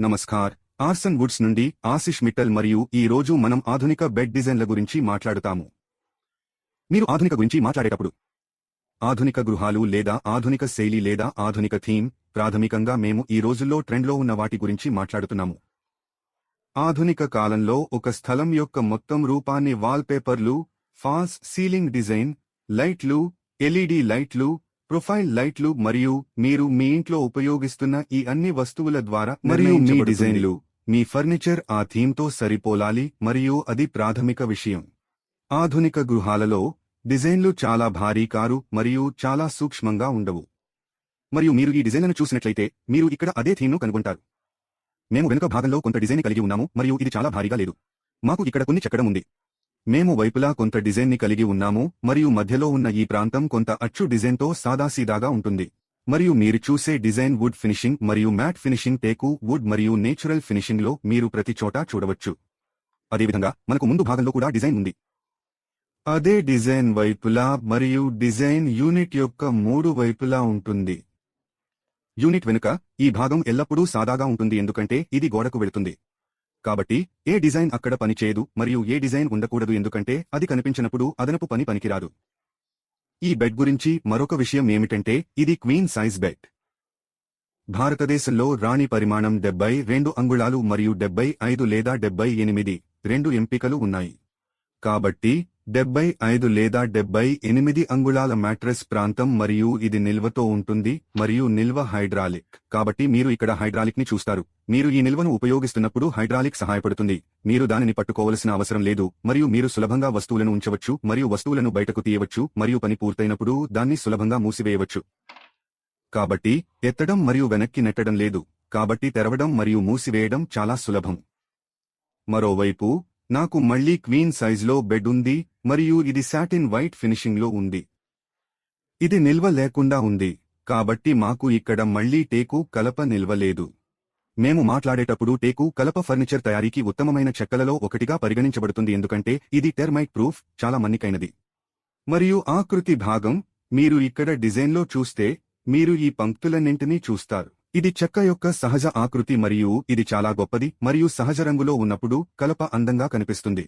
Namaskar. Arson Woods నుండి ఆశిష్ మిట్టల్ మరియు ఈ రోజు మనం ఆధునిక బెడ్ డిజైన్ల గురించి మాట్లాడుతాము. మీరు ఆధునిక గురించి మాట్లాడేటప్పుడు ఆధునిక గృహాలు లేదా ఆధునిక శైలి లేదా ఆధునిక థీమ్ ప్రాథమికంగా మేము ఈ రోజుల్లో ట్రెండ్లో ఉన్న వాటి గురించి మాట్లాడుతున్నాము. ఆధునిక కాలంలో ఒక స్థలం యొక్క మొత్తం రూపాన్ని వాల్పేపర్లు ఫాల్స్ సీలింగ్ డిజైన్ లైట్లు ఎల్ఈడి లైట్లు ప్రొఫైల్ లైట్లు మరియు మీరు మీ ఇంట్లో ఉపయోగిస్తున్న ఈ అన్ని వస్తువుల ద్వారా మరియు మీ. డిజైన్లు మీ ఫర్నిచర్ ఆ థీమ్తో సరిపోలాలి మరియు అది ప్రాథమిక విషయం. ఆధునిక గృహాలలో డిజైన్లు చాలా భారీ కారు మరియు చాలా సూక్ష్మంగా ఉండవు. మరియు మీరు ఈ డిజైన్లను చూసినట్లయితే మీరు ఇక్కడ అదే థీమ్ను కనుగొంటారు. మేము వెనుక భాగంలో కొంత డిజైన్ కలిగి ఉన్నాము మరియు ఇది చాలా భారీగా లేదు. మాకు ఇక్కడ కొన్ని చెక్కడం ఉంది. మేము వైపులా కొంత డిజైన్ని కలిగి ఉన్నాము మరియు మధ్యలో ఉన్న ఈ ప్రాంతం కొంత అచ్చు డిజైన్తో సాదాసీదాగా ఉంటుంది. మరియు మీరు చూసే డిజైన్ వుడ్ ఫినిషింగ్ మరియు మ్యాట్ ఫినిషింగ్ టేకు వుడ్ మరియు నేచురల్ ఫినిషింగ్లో మీరు ప్రతి చోటా చూడవచ్చు. అదేవిధంగా మనకు ముందు భాగంలో కూడా డిజైన్ ఉంది. అదే డిజైన్ వైపులా మరియు డిజైన్ యూనిట్ యొక్క మూడు వైపులా ఉంటుంది. యూనిట్ వెనుక ఈ భాగం ఎల్లప్పుడూ సాదాగా ఉంటుంది ఎందుకంటే ఇది గోడకు వెళుతుంది. కాబట్టి ఏ డిజైన్ అక్కడ పనిచేయదు మరియు ఏ డిజైన్ ఉండకూడదు ఎందుకంటే అది కనిపించినప్పుడు అదనపు పని పనికిరాదు. ఈ బెడ్ గురించి మరొక విషయం ఏమిటంటే ఇది క్వీన్ సైజ్ బెడ్. భారతదేశంలో రాణి పరిమాణం డెబ్బై రెండు అంగుళాలు మరియు డెబ్బై ఐదు లేదా డెబ్బై ఎనిమిది రెండు ఎంపికలు ఉన్నాయి. కాబట్టి డెబ్బై ఐదు లేదా డెబ్బై ఎనిమిది అంగుళాల మ్యాట్రెస్ ప్రాంతం మరియు ఇది నిల్వతో ఉంటుంది మరియు నిల్వ హైడ్రాలిక్. కాబట్టి మీరు ఇక్కడ హైడ్రాలిక్ని చూస్తారు. మీరు ఈ నిల్వను ఉపయోగిస్తున్నప్పుడు హైడ్రాలిక్ సహాయపడుతుంది. మీరు దానిని పట్టుకోవలసిన అవసరం లేదు మరియు మీరు సులభంగా వస్తువులను ఉంచవచ్చు మరియు వస్తువులను బయటకు తీయవచ్చు మరియు పని పూర్తయినప్పుడు దాన్ని సులభంగా మూసివేయవచ్చు. కాబట్టి ఎత్తడం మరియు వెనక్కి నెట్టడం లేదు. కాబట్టి తెరవడం మరియు మూసివేయడం చాలా సులభం. మరోవైపు నాకు మళ్ళీ క్వీన్ సైజ్లో బెడ్ ఉంది మరియు ఇది సాటిన్ వైట్ ఫినిషింగ్లో ఉంది. ఇది నిల్వ లేకుండా ఉంది కాబట్టి మాకు ఇక్కడ మళ్ళీ టేకు కలప నిల్వ లేదు. మేము మాట్లాడేటప్పుడు టేకు కలప ఫర్నిచర్ తయారీకి ఉత్తమమైన చెక్కలలో ఒకటిగా పరిగణించబడుతుంది ఎందుకంటే ఇది టెర్మైట్ ప్రూఫ్ చాలా మన్నికైనది. మరియు ఆకృతి భాగం మీరు ఇక్కడ డిజైన్లో చూస్తే మీరు ఈ పంక్తులన్నింటినీ చూస్తారు. ఇది చెక్క యొక్క సహజ ఆకృతి మరియు ఇది చాలా గొప్పది మరియు సహజ రంగులో ఉన్నప్పుడు కలప అందంగా కనిపిస్తుంది.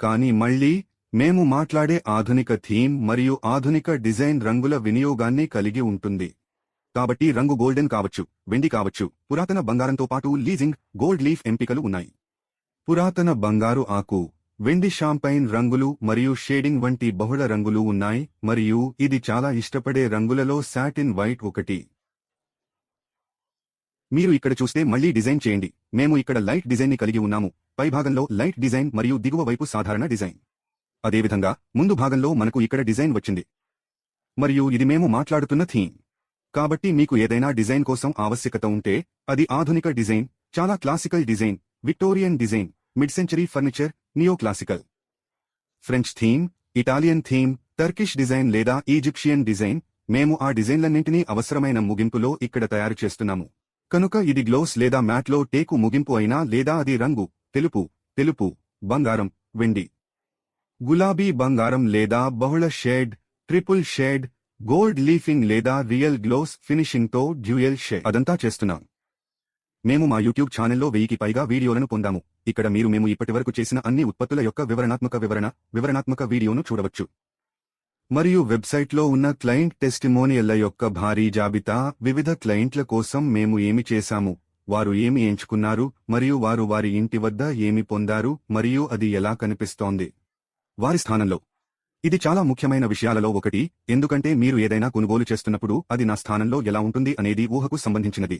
కానీ మళ్ళీ మేము మాట్లాడే ఆధునిక థీమ్ మరియు ఆధునిక డిజైన్ రంగుల వినియోగాన్ని కలిగి ఉంటుంది. కాబట్టి రంగు గోల్డెన్ కావచ్చు వెండి కావచ్చు పురాతన బంగారంతో పాటు లీజింగ్ గోల్డ్ లీఫ్ ఎంపికలు ఉన్నాయి. పురాతన బంగారు ఆకు వెండి షాంపైన్ రంగులు మరియు షేడింగ్ వంటి బహుళ రంగులు ఉన్నాయి మరియు ఇది చాలా ఇష్టపడే రంగులలో సాటిన్ వైట్ ఒకటి. మీరు ఇక్కడ చూస్తే మళ్ళీ డిజైన్ చేయండి. మేము ఇక్కడ లైట్ డిజైన్ని కలిగి ఉన్నాము. పైభాగంలో లైట్ డిజైన్ మరియు దిగువ వైపు సాధారణ డిజైన్. అదేవిధంగా ముందు భాగంలో మనకు ఇక్కడ డిజైన్ వచ్చింది. మరియు ఇది మేము మాట్లాడుతున్న థీమ్. కాబట్టి మీకు ఏదైనా డిజైన్ కోసం ఆవశ్యకత ఉంటే అది ఆధునిక డిజైన్ చాలా classical design Victorian design mid century furniture neo classical French theme Italian theme Turkish design లేదా ఈజిప్షియన్ డిజైన్ మేము ఆ డిజైన్లన్నింటినీ అవసరమైన ముగింపులో ఇక్కడ తయారు చేస్తున్నాము. కనుక ఇది గ్లోస్ లేదా మ్యాట్లో టేకు ముగింపు అయినా లేదా అది రంగు తెలుపు తెలుపు బంగారం వెండి గులాబీ బంగారం లేదా బహుళ shade triple shade gold leafing లేదా రియల్ గ్లోస్ ఫినిషింగ్తో డ్యూయల్ షేడ్. అదంతా చేస్తున్నాం. మేము మా యూట్యూబ్ ఛానల్లో వెయ్యికి పైగా వీడియోలను పొందాము. ఇక్కడ మీరు మేము ఇప్పటివరకు చేసిన అన్ని ఉత్పత్తుల యొక్క వివరణాత్మక వివరణ వివరణాత్మక వీడియోను చూడవచ్చు. మరియు వెబ్సైట్లో ఉన్న క్లయింట్ టెస్టిమోనియల్ల యొక్క భారీ జాబితా వివిధ క్లయింట్ల కోసం మేము ఏమి చేశాము వారు ఏమి ఎంచుకున్నారు మరియు వారు వారి ఇంటి వద్ద ఏమి పొందారు మరియు అది ఎలా కనిపిస్తోంది. వారి స్థానంలో. ఇది చాలా ముఖ్యమైన విషయాలలో ఒకటి ఎందుకంటే మీరు ఏదైనా కొనుగోలు చేస్తున్నప్పుడు అది నా స్థానంలో ఎలా ఉంటుంది అనేది ఊహకు సంబంధించినది.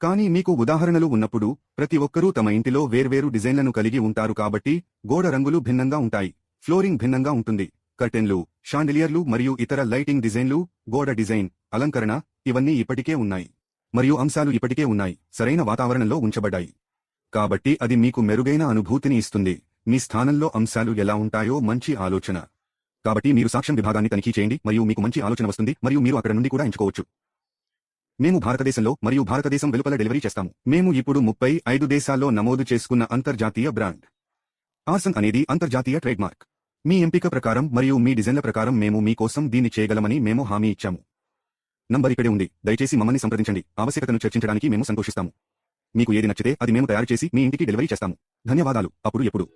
కానీ మీకు ఉదాహరణలు ఉన్నప్పుడు ప్రతి ఒక్కరూ తమ ఇంటిలో వేర్వేరు డిజైన్లను కలిగి ఉంటారు కాబట్టి గోడ రంగులు భిన్నంగా ఉంటాయి ఫ్లోరింగ్ భిన్నంగా ఉంటుంది. కర్టెన్లు షాండిలియర్లు మరియు ఇతర లైటింగ్ డిజైన్లు గోడ డిజైన్ అలంకరణ ఇవన్నీ ఇప్పటికే ఉన్నాయి. మరియు అంశాలు ఇప్పటికే ఉన్నాయి. సరైన వాతావరణంలో ఉంచబడ్డాయి. కాబట్టి అది మీకు మెరుగైన అనుభూతిని ఇస్తుంది. మీ స్థానంలో అంశాలు ఎలా ఉంటాయో మంచి ఆలోచన. కాబట్టి మీరు సాక్ష్యం విభాగాన్ని తనిఖీ చేయండి మరియు మీకు మంచి ఆలోచన వస్తుంది మరియు మీరు అక్కడ నుండి కూడా ఎంచుకోవచ్చు. మేము భారతదేశంలో మరియు భారతదేశం వెలుపల డెలివరీ చేస్తాము. మేము ఇప్పుడు ముప్పై ఐదు దేశాల్లో నమోదు చేసుకున్న అంతర్జాతీయ బ్రాండ్. ఆసన్ అనేది అంతర్జాతీయ ట్రేడ్మార్క్. మీ ఎంపిక ప్రకారం మరియు మీ డిజైన్ల ప్రకారం మేము మీ కోసం దీన్ని చేయగలమని మేము హామీ ఇచ్చాము. నంబర్ ఇక్కడే ఉంది. దయచేసి మమ్మల్ని సంప్రదించండి. ఆవశ్యకతను చర్చించడానికి మేము సంతోషిస్తాము. మీకు ఏది నచ్చితే అది మేము తయారు చేసి మీ ఇంటికి డెలివరీ చేస్తాము. ధన్యవాదాలు. అప్పుడు ఎప్పుడు?